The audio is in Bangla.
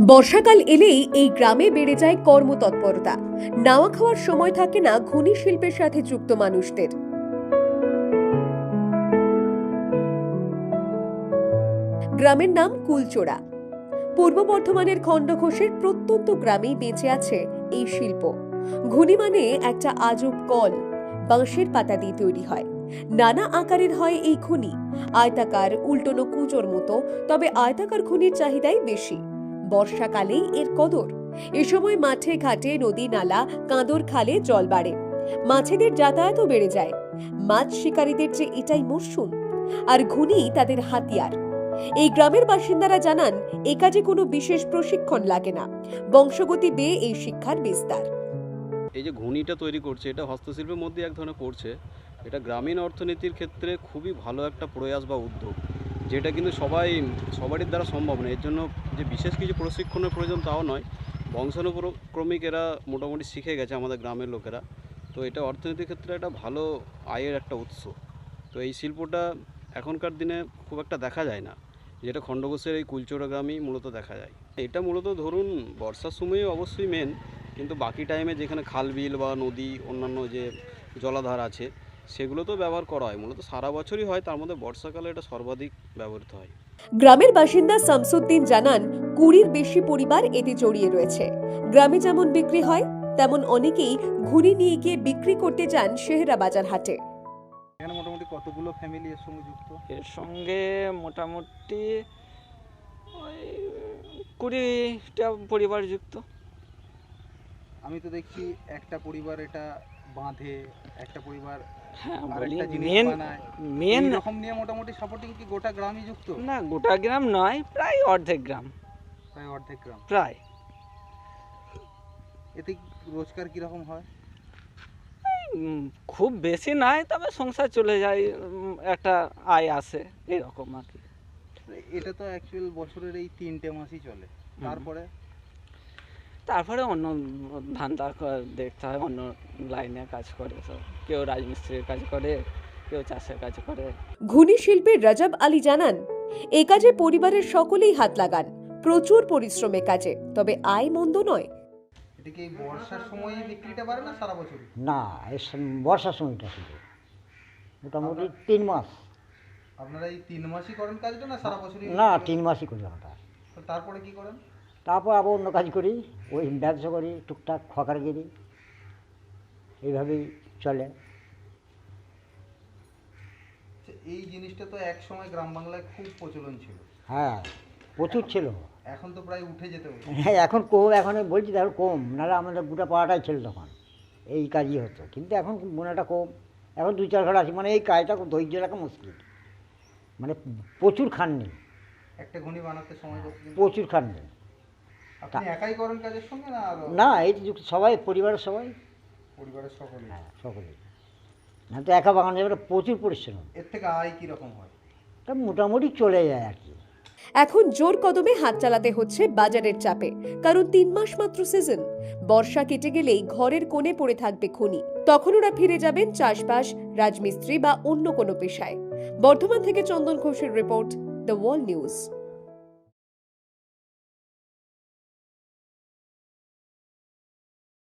বর্ষাকাল এলেই এই গ্রামে বেড়ে যায় কর্মতৎপরতা। নাওয়া খাওয়ার সময় থাকে না খনি শিল্পের সাথে যুক্ত মানুষদের। গ্রামের নাম কুলচোড়া। পূর্ব বর্ধমানের খণ্ডঘোষের প্রত্যন্ত গ্রামেই বেঁচে আছে এই শিল্প। ঘুনি মানে একটা আজব কল, বাঁশের পাতা দিয়ে তৈরি হয়। নানা আকারের হয় এই খুনি আয়তাকার উল্টোনো কুচোর মতো, তবে আয়তাকার খুনির চাহিদাই বেশি। বর্ষাকালেই এর কদর। এ সময় মাঠে, ঘাটে, নদী নালা, কাঁদর খালে জল বাড়ে। মাছেদের যাতায়াতও বেড়ে যায়। মাছ শিকারীদের যে এটাই মরশুম, আর ঘুনি তাদের হাতিয়ার। এই গ্রামের বাসিন্দারা জানান, এ কাজে কোনো বিশেষ প্রশিক্ষণ লাগে না। বংশগতি বেয়ে এই শিক্ষার বিস্তার। এই যে ঘুনিটা তৈরি করছে, এটা হস্তশিল্পের মধ্যে এক ধরনের পড়ছে এটা গ্রামীণ অর্থনীতির ক্ষেত্রে খুবই ভালো একটা প্রয়াস বা উদ্যোগ। যেটা কিন্তু সবাই, সবারই দ্বারা সম্ভব নয়। এর জন্য যে বিশেষ কিছু প্রশিক্ষণের প্রয়োজন তাও নয়, বংশানুক্রমিক এরা মোটামুটি শিখে গেছে আমাদের গ্রামের লোকেরা। তো এটা অর্থনীতির ক্ষেত্রে একটা ভালো আয়ের একটা উৎস। তো এই শিল্পটা এখনকার দিনে খুব একটা দেখা যায় না, যেটা খণ্ডঘোষের এই কুলচোড়া গ্রামেই মূলত দেখা যায়। এটা মূলত ধরুন, বর্ষার সময়ে অবশ্যই মেন কিন্তু বাকি টাইমে যেখানে খাল বিল বা নদী, অন্যান্য যে জলাধার আছে সেগুলো তো ব্যবহার করা হয়। মূলত সারা বছরই হয় তার মধ্যে বর্ষাকালে এটা সর্বাধিক ব্যবহৃত হয়। গ্রামের বাসিন্দা শামসুদ্দিন জানান কুড়ির বেশি পরিবার এতে জড়িয়ে রয়েছে। গ্রামে যেমন বিক্রি হয় তেমন অনেকেই ঘুরি নিয়ে গিয়ে বিক্রি করতে যান শেহরা বাজার হাটে। এখানে মোটামুটি কতগুলো ফ্যামিলি এর সঙ্গে যুক্ত? এর সঙ্গে মোটামুটি ওই কুড়িটা পরিবার যুক্ত। আমি তো দেখছি একটা পরিবার এটা বাঁধে একটা পরিবার হ্যাঁ না গোটা গ্রাম নয় প্রায় অর্ধেক গ্রাম। প্রায় অর্ধেক গ্রাম। প্রায়। এতে রোজগার কীরকম হয়? খুব বেশি নাই তবে সংসার চলে যায় একটা আয় আসে এরকম আর কি। এটা তো অ্যাকচুয়াল বছরের এই তিনটে মাসই চলে। তারপরে? তারপরে অন্য ধান্দা দেখতে হয় অন্য লাইনে কাজ করে সব। কেউ রাজমিস্ত্রির কাজ করে কেউ চাষের কাজ করে। ঘুনি শিল্পীর রাজাব আলী জানান এ কাজে পরিবারের সকলেই হাত লাগান। প্রচুর পরিশ্রমে কাজে তবে আয় মন্দ নয়। এটা কি এই বর্ষার সময় বিক্রিটা বাড়ে না সারা না বর্ষার সময়টা শুধু। মোটামুটি তিন মাস। আপনারা এই তিন মাসই করেন কাজটা না সারা বছরই? না তিন মাসই করি আমরা। তারপরে কি করেন? তারপর আবার অন্য কাজ করি ওই ব্যবসা করি টুকটাক খকারগিরি এইভাবেই চলে। আচ্ছা, এই জিনিসটা তো এক সময় গ্রাম বাংলায় খুব প্রচলন ছিল। হ্যাঁ প্রচুর ছিল। এখন তো প্রায় উঠে যেতে হ্যাঁ এখন কম এখন বলছি এখন কম নাহলে আমাদের গোটা পাড়াটাই ছিল তখন। এই কাজই হতো কিন্তু এখন বোনাটা কম। এখন দুই চার ঘর আছে মানে এই কাজটা ধৈর্য রাখা মুশকিল। মানে প্রচুর খান নেই একটা ঘুনি বানাতে সময় প্রচুর খান নেই একাই করেন কাজের সঙ্গে না আরও? না এই সবাই পরিবারের সবাই। পরিবারের সকলে হ্যাঁ সকলেই। না তো একা বাগান যাবে প্রচুর পরিশ্রম। এর থেকে আয় কি রকম হয়? তা মোটামুটি চলে যায় আর কি। এখন জোর কদমে হাত চালাতে হচ্ছে বাজারের চাপে কারণ তিন মাস মাত্র সিজন বর্ষা কেটে গেলেই ঘরের কোণে পড়ে থাকবে খনি। তখন ওরা ফিরে যাবেন চাষবাস রাজমিস্ত্রি বা অন্য কোনো পেশায়। বর্ধমান থেকে চন্দন ঘোষের রিপোর্ট দ্য ওয়াল নিউজ